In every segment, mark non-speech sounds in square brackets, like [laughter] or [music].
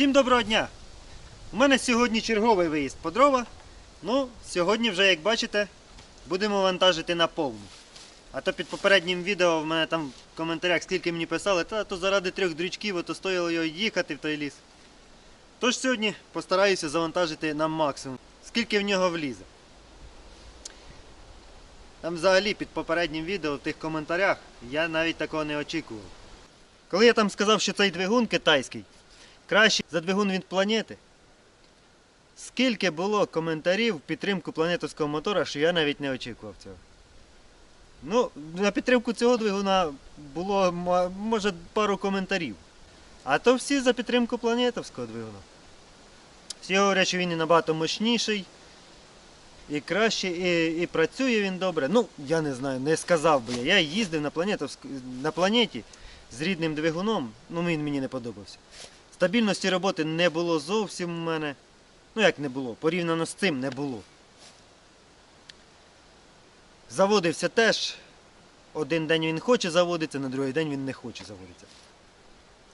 Всім доброго дня! У мене сьогодні черговий виїзд по дрова. Ну, сьогодні вже, як бачите, будемо вантажити на повну. А то під попереднім відео в мене там в коментарях скільки мені писали, та то заради трьох дрючків, а то стояло його їхати в той ліс. Тож сьогодні постараюся завантажити на максимум, скільки в нього влізе. Там взагалі під попереднім відео в тих коментарях я навіть такого не очікував. Коли я там сказав, що цей двигун китайський, краще за двигун від планети. Скільки було коментарів в підтримку планетовського мотора, що я навіть не очікував цього. Ну, на підтримку цього двигуна було, може, пару коментарів. А то всі за підтримку планетовського двигуна. Всі говорять, що він і набагато мощніший, і краще, і, і працює він добре. Ну, я не знаю, не сказав би я. Я їздив на, на планеті з рідним двигуном, ну він мені не подобався. Стабільності роботи не було зовсім у мене. Ну як не було, порівняно з цим не було. Заводився теж. Один день він хоче заводитися, на другий день він не хоче заводитися.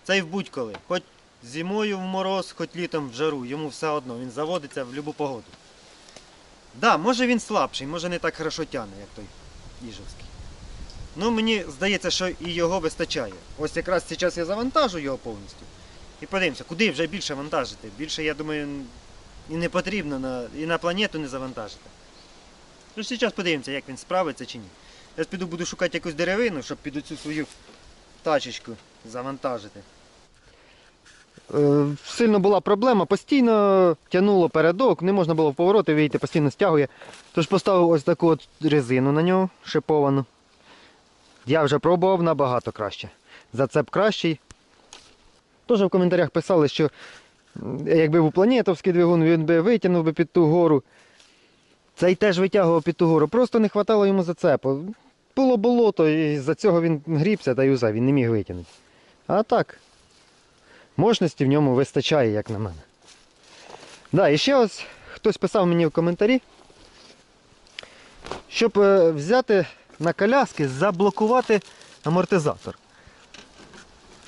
Це й в будь-коли. Хоч зимою в мороз, хоч літом в жару, йому все одно, він заводиться в будь-яку погоду. Да, може він слабший, може не так хорошо тягне, як той Іжовський. Ну, мені здається, що і його вистачає. Ось якраз зараз я завантажу його повністю. І подивимося, куди вже більше вантажити. Більше, я думаю, і не потрібно на, і на планету не завантажити. Ну, зараз подивимося, як він справиться чи ні. Я піду буду шукати якусь деревину, щоб під цю свою тачечку завантажити. Е, сильно була проблема, постійно тягнуло передок, не можна було в повороти вийти, постійно стягує. Тож поставив ось таку от резину на нього, шиповану. Я вже пробував набагато краще. Зацеп кращий. Теж в коментарях писали, що якби був планетовський двигун, він би витягнув би під ту гору. Цей теж витягував під ту гору. Просто не вистачало йому зацепу. Було болото, і за цього він грібся та й усе, він не міг витягнути. А так, Мощності в ньому вистачає, як на мене. Да, і ще ось хтось писав мені в коментарі, щоб е, взяти на коляски, заблокувати амортизатор.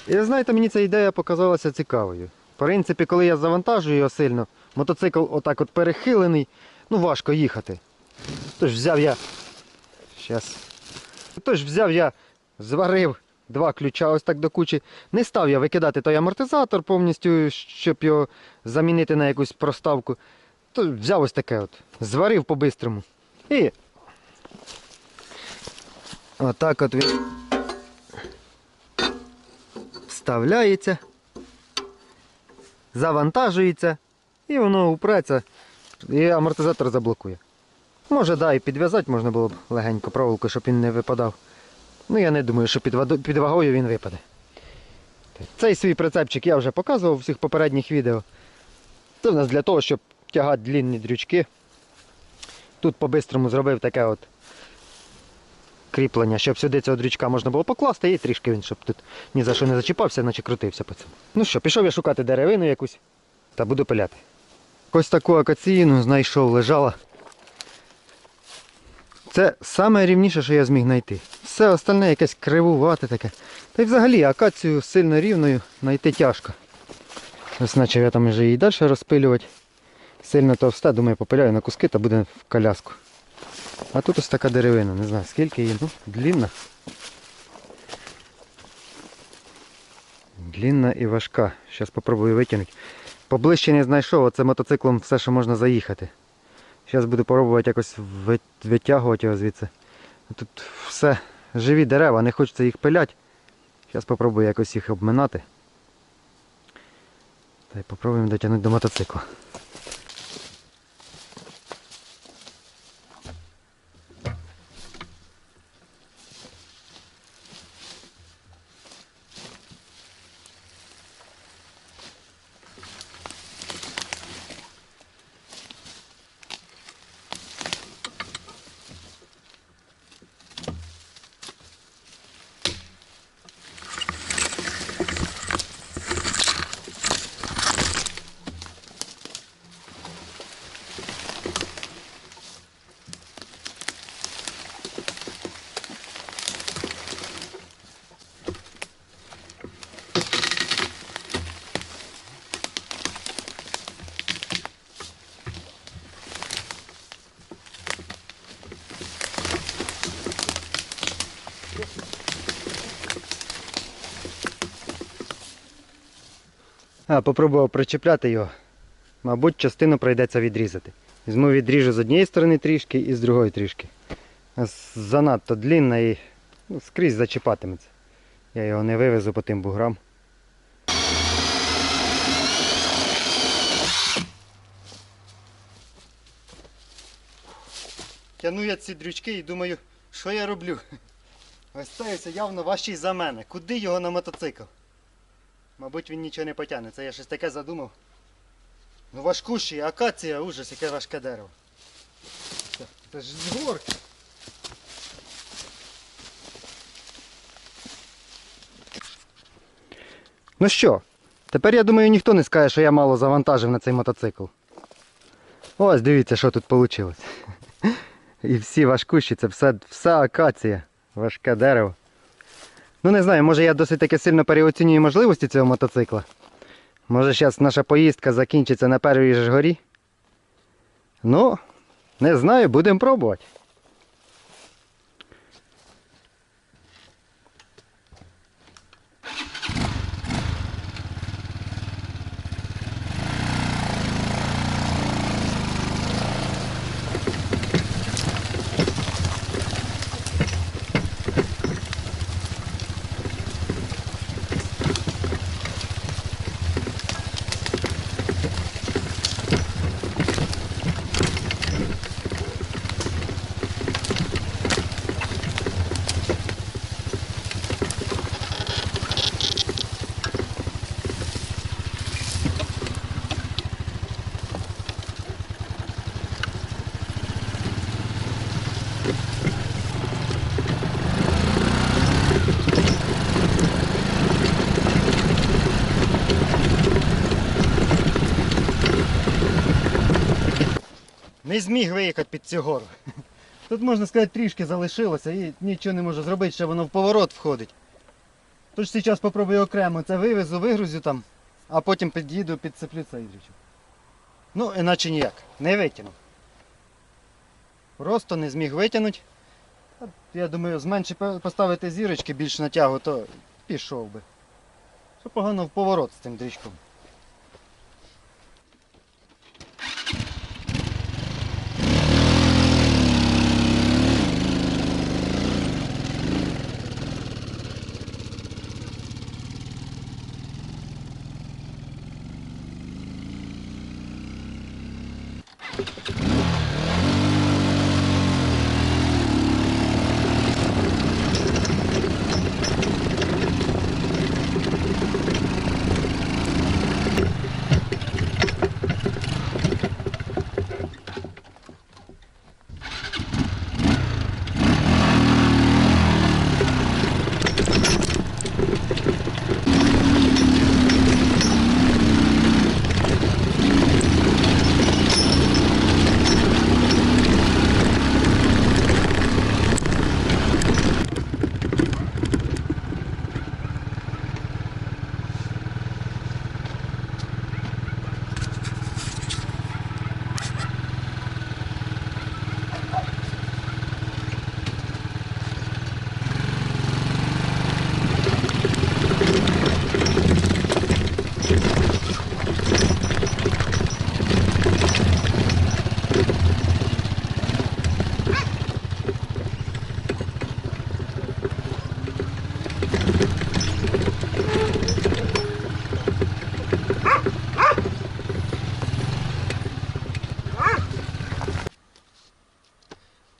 І ви знаєте, мені ця ідея показалася цікавою. В принципі, коли я завантажую його сильно, мотоцикл отак от перехилений, ну важко їхати. Тож взяв я. Щас. Тож взяв я, зварив два ключа ось так до кучі. Не став я викидати той амортизатор повністю, щоб його замінити на якусь проставку. То взяв ось таке от, зварив по-бистрому. І отак от він вставляється, завантажується і воно упреться, і амортизатор заблокує. Може, да, і підв'язати можна було б легенько проволоку, щоб він не випадав. Ну я не думаю, що під, під вагою він випаде. Цей свій прицепчик я вже показував у всіх попередніх відео. Це в нас для того, щоб тягати длінні дрючки. Тут по-бистрому зробив таке от кріплення, щоб сюди цього дрючка можна було покласти і трішки він, щоб тут ні за що не зачіпався, наче крутився по цьому. Ну що, пішов я шукати деревину якусь та буду пиляти. Ось таку акаційну знайшов, лежала. Це саме рівніше, що я зміг знайти. Все остальне якесь кривувате таке. Та й взагалі акацію сильно рівною знайти тяжко. Ось я там вже її далі розпилювати. Сильно товста, думаю, попиляю на куски та буде в коляску. А тут ось така деревина, не знаю скільки її, ну, длінна. Длінна і важка. Зараз спробую витягнути. Поближче не знайшов, оце мотоциклом все, що можна заїхати. Зараз буду пробувати якось витягувати його звідси. Тут все живі дерева, не хочеться їх пиляти. Зараз спробую якось їх обминати. Та й попробуємо дотягнути до мотоцикла. А, попробував причепляти його. Мабуть, частину прийдеться відрізати. Візьму відріжу з однієї сторони трішки і з другої трішки. Занадто длінна і ну, скрізь зачіпатиметься. Я його не вивезу по тим буграм. Тяну я ці дрючки і думаю, що я роблю? Ось це явно важчий за мене. Куди його на мотоцикл? Мабуть, він нічого не потягне. Це я щось таке задумав. Ну важкущий, акація, ужас, яке важке дерево. Це, ж з горки. Ну що, тепер я думаю, ніхто не скаже, що я мало завантажив на цей мотоцикл. Ось дивіться, що тут вийшло. [laughs] І всі важкущі, це все, вся акація, важке дерево. Ну не знаю, може я досить таки сильно переоцінюю можливості цього мотоцикла. Може зараз наша поїздка закінчиться на першій ж горі. Ну, не знаю, будемо пробувати. Не зміг виїхати під цю гору. Тут, можна сказати, трішки залишилося і нічого не можу зробити, ще воно в поворот входить. Тож зараз попробую окремо це вивезу, вигрузю там, а потім під'їду, підцеплю цей дрючок. Ну, іначе ніяк. Не витягнув. Просто не зміг витягнути. Я думаю, зменше поставити зірочки більш на тягу, то пішов би. Що погано в поворот з цим дрючком.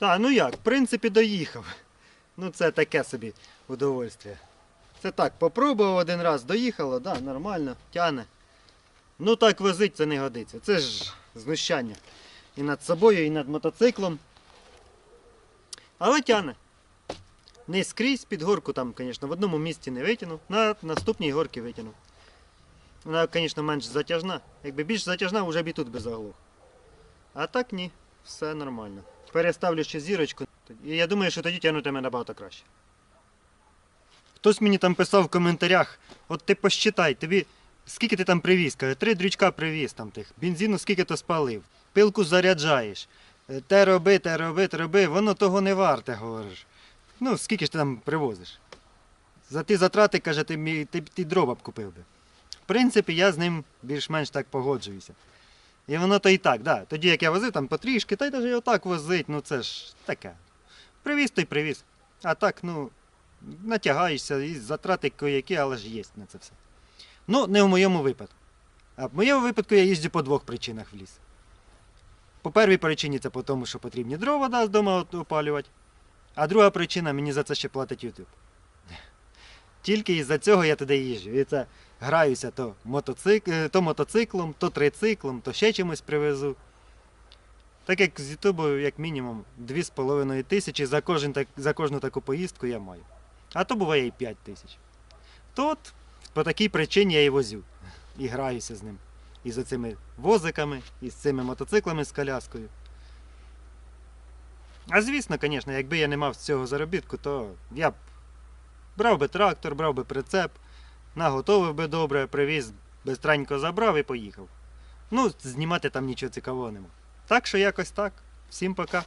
Так, ну як, в принципі, доїхав. Ну це таке собі удовольствие. Це так, попробував один раз, доїхало, да, нормально, тяне. Ну так возить це не годиться. Це ж знущання. І над собою, і над мотоциклом. Але тяне. Не скрізь під горку там, звісно, в одному місці не витягнув, на наступній горці витягнув. Вона, звісно, менш затяжна. Якби більш затяжна, вже б і тут би заглух. А так ні, все нормально. Переставлю ще зірочку. І я думаю, що тоді тягнутиме набагато краще. Хтось мені там писав в коментарях, от ти посчитай, тобі скільки ти там привіз? Каже, три дрючка привіз там тих, бензину скільки то спалив, пилку заряджаєш, е, те роби, те роби, те роби, воно того не варте, говориш. Ну, скільки ж ти там привозиш? За ті затрати, каже, ти, ти, ти дрова б купив би. В принципі, я з ним більш-менш так погоджуюся. І воно то і так, да. Тоді як я возив там потрішки, та й навіть отак возить, ну це ж таке. Привіз то й привіз. А так, ну, натягаєшся, і затрати коякі, але ж є на це все. Ну, не в моєму випадку. А в моєму випадку я їздю по двох причинах в ліс. По першій причині це по тому, що потрібні дрова да, з дому опалювати. А друга причина мені за це ще платить YouTube. Тільки із-за цього я туди їжджу. І це граюся то, мотоцик... е, то мотоциклом, то трициклом, то ще чимось привезу. Так як з Ютубу, як мінімум, 2,5 тисячі за, кожен, за кожну таку поїздку я маю. А то буває і 5 тисяч. То от по такій причині я і возю. І граюся з ним. І з цими возиками, і з цими мотоциклами з коляскою. А звісно, звісно, якби я не мав цього заробітку, то я б брав би трактор, брав би прицеп, наготовив би добре, привіз, бистренько забрав і поїхав. Ну, знімати там нічого цікавого нема. Так що якось так. Всім пока.